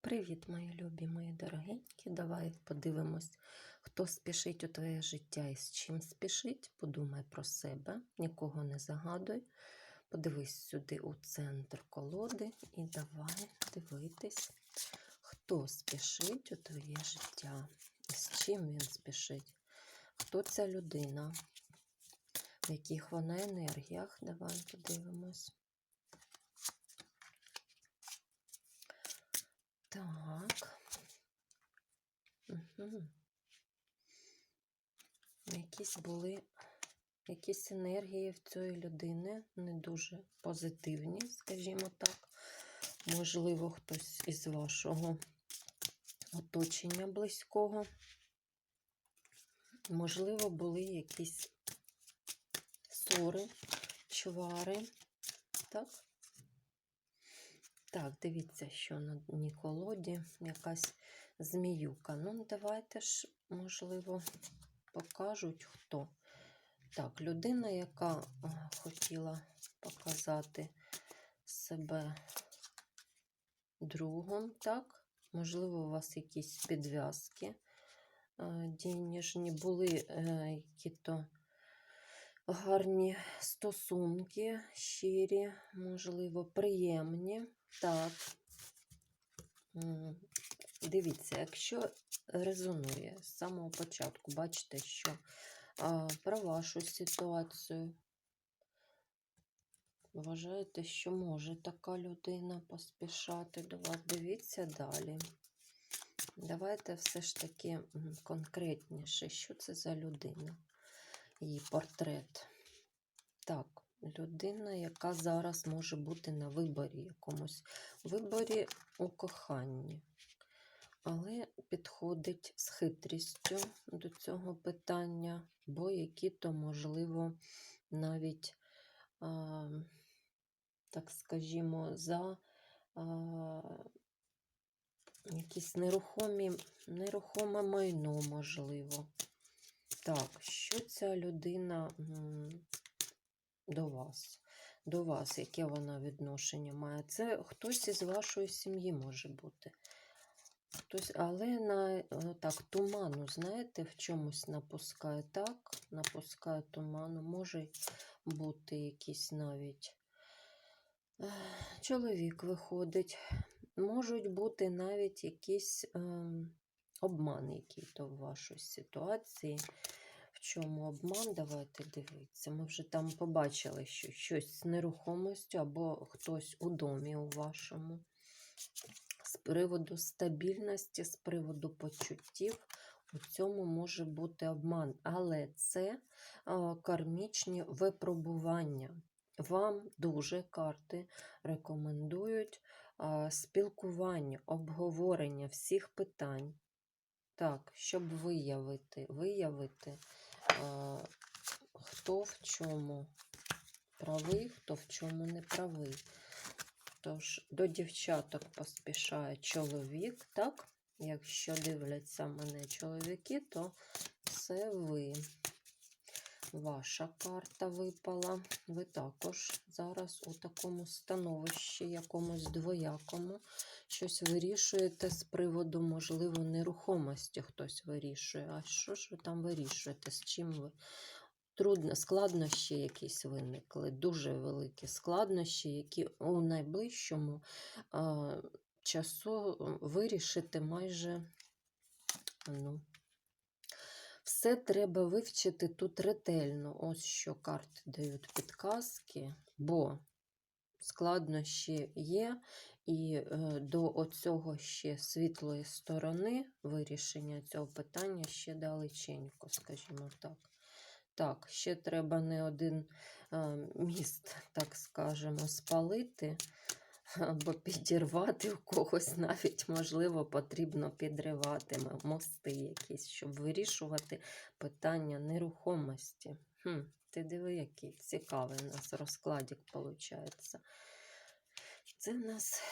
Привіт, мої любі, мої дорогенькі. Давай подивимось, хто спішить у твоє життя і з чим спішить. Подумай про себе, нікого не загадуй. Подивись сюди у центр колоди і давай дивитись, хто спішить у твоє життя і з чим він спішить. Хто ця людина, в яких вона енергіях. Давай подивимось. Так. Угу. Якісь були якісь енергії в цієї людини не дуже позитивні, скажімо так. Можливо, хтось із вашого оточення близького. Можливо, були якісь ссори, чвари. Так? Так, дивіться, що на дні колоді якась зміюка. Ну, давайте ж, можливо, покажуть хто. Так, людина, яка хотіла показати себе другом, так? Можливо, у вас якісь підв'язки е, денежні були е, які-то гарні стосунки, щирі, можливо, приємні. Так. Дивіться, якщо резонує з самого початку, бачите, що а, про вашу ситуацію вважаєте, що може така людина поспішати до вас. Дивіться далі. Давайте все ж таки конкретніше, що це за людина, її портрет. Так, людина, яка зараз може бути на виборі якомусь виборі у коханні, але підходить з хитрістю до цього питання, бо які-то, можливо, навіть, а, так скажімо, за а, якісь нерухомі, нерухоме майно, можливо. Так, що ця людина до вас? До вас, яке вона відношення має? Це хтось із вашої сім'ї може бути. Хтось, але на е, так, туману, знаєте, в чомусь напускає так, напускає туману. Може бути якийсь навіть чоловік виходить. Можуть бути навіть якісь ем, обман, який-то в вашій ситуації. В чому обман? Давайте дивитися. Ми вже там побачили, що щось з нерухомістю або хтось у домі у вашому. З приводу стабільності, з приводу почуттів, у цьому може бути обман. Але це кармічні випробування. Вам дуже карти рекомендують спілкування, обговорення всіх питань. Так, щоб виявити, виявити, хто в чому правий, хто в чому не правий. Тож до дівчаток поспішає чоловік, так? Якщо дивляться мене чоловіки, то це ви. Ваша карта випала. Ви також зараз у такому становищі, якомусь двоякому, щось вирішуєте з приводу, можливо, нерухомості хтось вирішує. А що ж ви там вирішуєте? З чим ви? Трудно, складнощі якісь виникли, дуже великі складнощі, які у найближчому а, часу вирішити майже. Ну, все треба вивчити тут ретельно. Ось що карти дають підказки, бо складнощі є, і е, до оцього ще світлої сторони вирішення цього питання ще далеченько, скажімо так. Так, ще треба не один е, міст, так скажемо, спалити або підірвати у когось, навіть, можливо, потрібно підривати мости якісь, щоб вирішувати питання нерухомості. Хм, ти диви, який цікавий у нас розкладик виходить. Це в нас,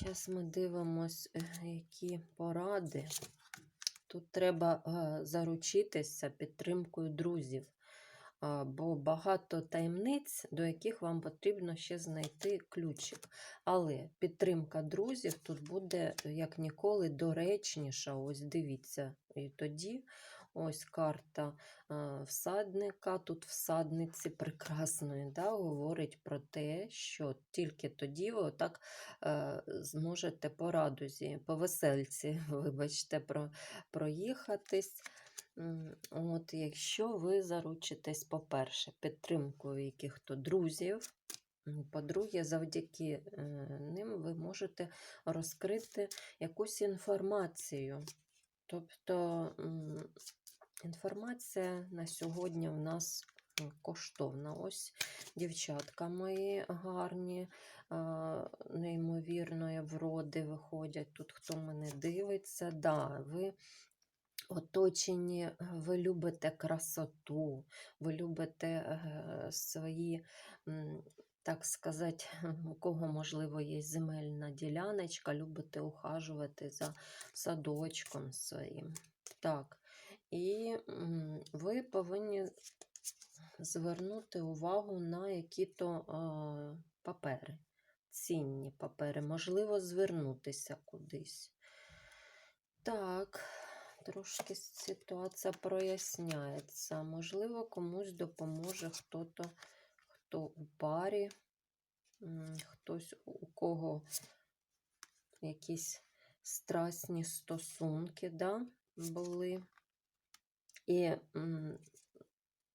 зараз ми дивимось, е, які поради. Тут треба е, заручитися підтримкою друзів. Бо багато таємниць, до яких вам потрібно ще знайти ключик. Але підтримка друзів тут буде, як ніколи, доречніша. Ось дивіться. І тоді ось карта всадника, тут всадниці прекрасної, да, говорить про те, що тільки тоді ви отак е, зможете по радузі, по весельці, вибачте, про, проїхатись. От, якщо ви заручитесь, по-перше, підтримкою яких-то друзів, по-друге, завдяки е, ним ви можете розкрити якусь інформацію. Тобто інформація на сьогодні в нас коштовна. Ось дівчатка мої гарні, неймовірної вроди виходять. Тут хто мене дивиться, да, ви оточені, е, ви любите красоту, ви любите е, свої, так сказати, у кого, можливо, є земельна діляночка, любите ухажувати за садочком своїм. Так, і ви повинні звернути увагу на які-то папери, цінні папери, можливо, звернутися кудись. Так, трошки ситуація проясняється. Можливо, комусь допоможе хто-то, хто у парі, хтось, у кого якісь страсні стосунки да, були. І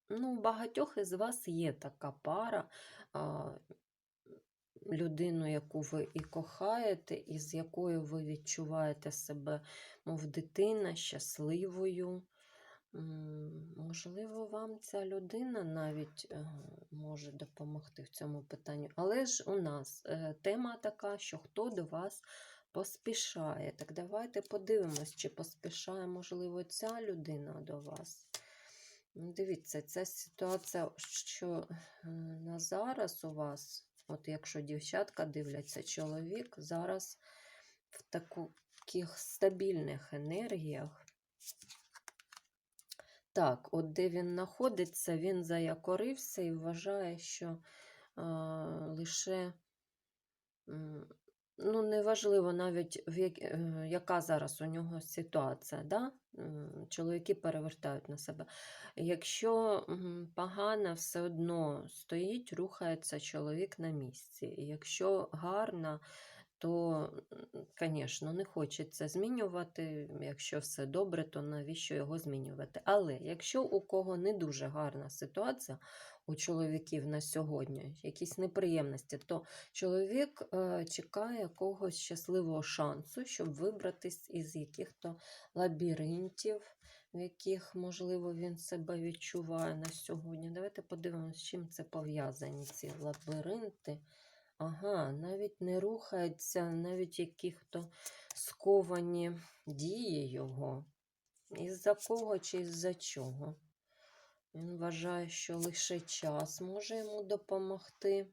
ну, у багатьох із вас є така пара, людину, яку ви і кохаєте, і з якою ви відчуваєте себе, мов дитина, щасливою. Можливо, вам ця людина навіть е, може допомогти в цьому питанні. Але ж у нас е, тема така, що хто до вас поспішає. Так давайте подивимось, чи поспішає, можливо, ця людина до вас. Дивіться, ця ситуація, що е, на зараз у вас, от якщо дівчатка дивляться, чоловік зараз в таких стабільних енергіях. Так, от де він знаходиться, він заякорився і вважає, що е, лише, ну, неважливо навіть, в як, е, яка зараз у нього ситуація, да? Чоловіки перевертають на себе. Якщо м, погано, все одно стоїть, рухається чоловік на місці. Якщо гарно, то, звісно, не хочеться змінювати. Якщо все добре, то навіщо його змінювати? Але якщо у кого не дуже гарна ситуація, у чоловіків на сьогодні, якісь неприємності, то чоловік е, чекає якогось щасливого шансу, щоб вибратись із яких-то лабіринтів, в яких, можливо, він себе відчуває на сьогодні. Давайте подивимося, з чим це пов'язані ці лабіринти. Ага, навіть не рухаються, навіть яких-то сковані дії його. Із-за кого чи із-за чого? Вважає, що лише час може йому допомогти.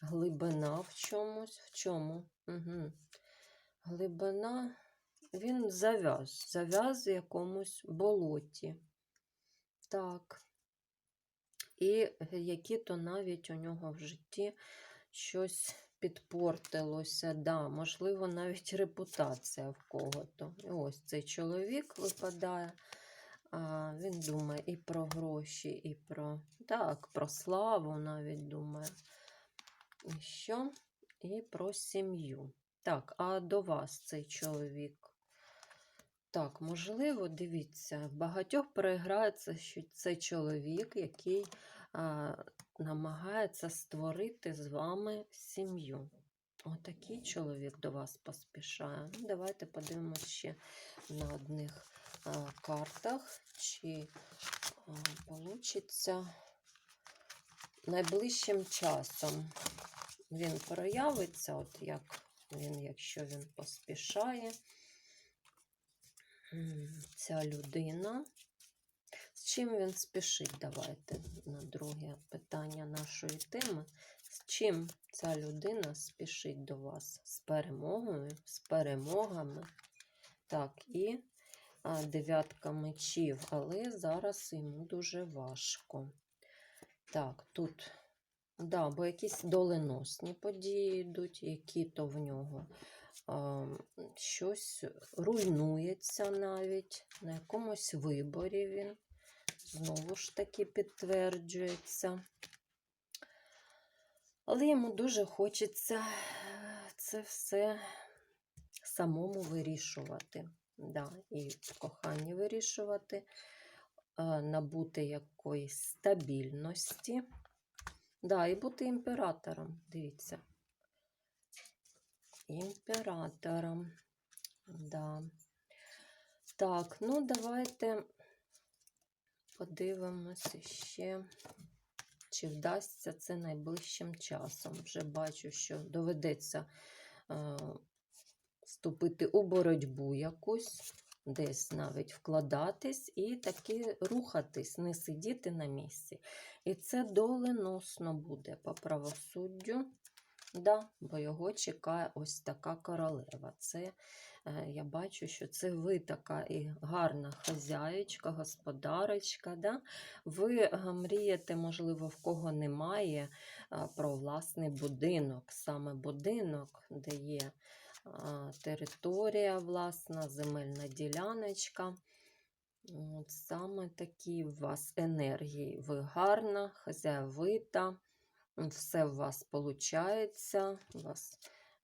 Глибина в чомусь. В чому? Угу. Глибина, він зав'яз, зав'яз в якомусь болоті. Так. І які-то навіть у нього в житті щось підпортилося. Да, можливо, навіть репутація в кого-то. Ось цей чоловік випадає. Він думає і про гроші, і про так, про славу навіть думає. І що? І про сім'ю. Так, а до вас цей чоловік? Так, можливо, дивіться, багатьох переграється, що це чоловік, який а, намагається створити з вами сім'ю. Отакий чоловік до вас поспішає. Ну, Давайте подивимося ще на одних картах, чи вийде найближчим часом. Він проявиться, от як він, якщо він поспішає. Ця людина. З чим він спішить? Давайте на друге питання нашої теми. З чим ця людина спішить до вас? З перемогою, з перемогами. Так, і дев'ятка мечів, але зараз йому дуже важко. Так, тут, да, бо якісь доленосні події йдуть, які то в нього а, щось руйнується навіть, на якомусь виборі він знову ж таки підтверджується. Але йому дуже хочеться це все самому вирішувати. Да, і в коханні вирішувати, е, набути якоїсь стабільності. Да, і бути імператором. Дивіться. Імператором. Да. Так, ну давайте подивимося ще, чи вдасться це найближчим часом. Вже бачу, що доведеться е, вступити у боротьбу якусь, десь навіть вкладатись і таки рухатись, не сидіти на місці. І це доленосно буде по правосуддю. Да, бо його чекає ось така королева. Це е, я бачу, що це ви така і гарна хазяєчка, господарочка. Да? Ви е, мрієте, можливо, в кого немає е, про власний будинок, саме будинок, де є територія, власна, земельна діляночка. От саме такі у вас енергії. Ви гарна, хазяєвита, все у вас виходить. У вас,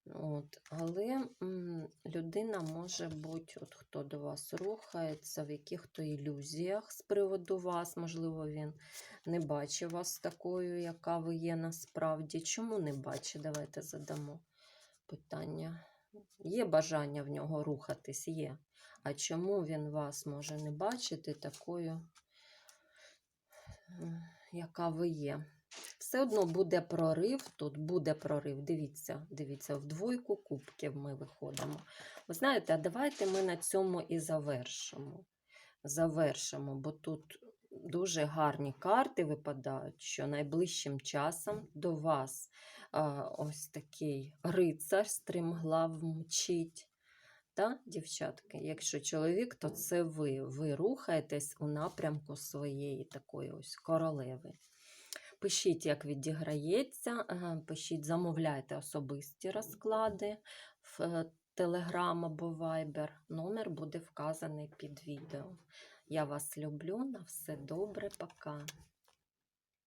от, але м, людина може бути, от хто до вас рухається, в яких-то ілюзіях з приводу вас, можливо, він не бачить вас такою, яка ви є насправді. Чому не бачить? Давайте задамо питання. Є бажання в нього рухатись, є. А чому він вас може не бачити такою, е, яка ви є? Все одно буде прорив, тут буде прорив. Дивіться, дивіться, в двойку кубків ми виходимо. Ви знаєте, а давайте ми на цьому і завершимо. Завершимо, бо тут дуже гарні карти випадають, що найближчим часом до вас ось такий рицар стрімглав мчить. Та, дівчатки, якщо чоловік, то це ви. Ви рухаєтесь у напрямку своєї такої ось королеви. Пишіть, як відіграється, пишіть, замовляйте особисті розклади в Telegram або Viber. Номер буде вказаний під відео. Я вас люблю. На все добре, пока.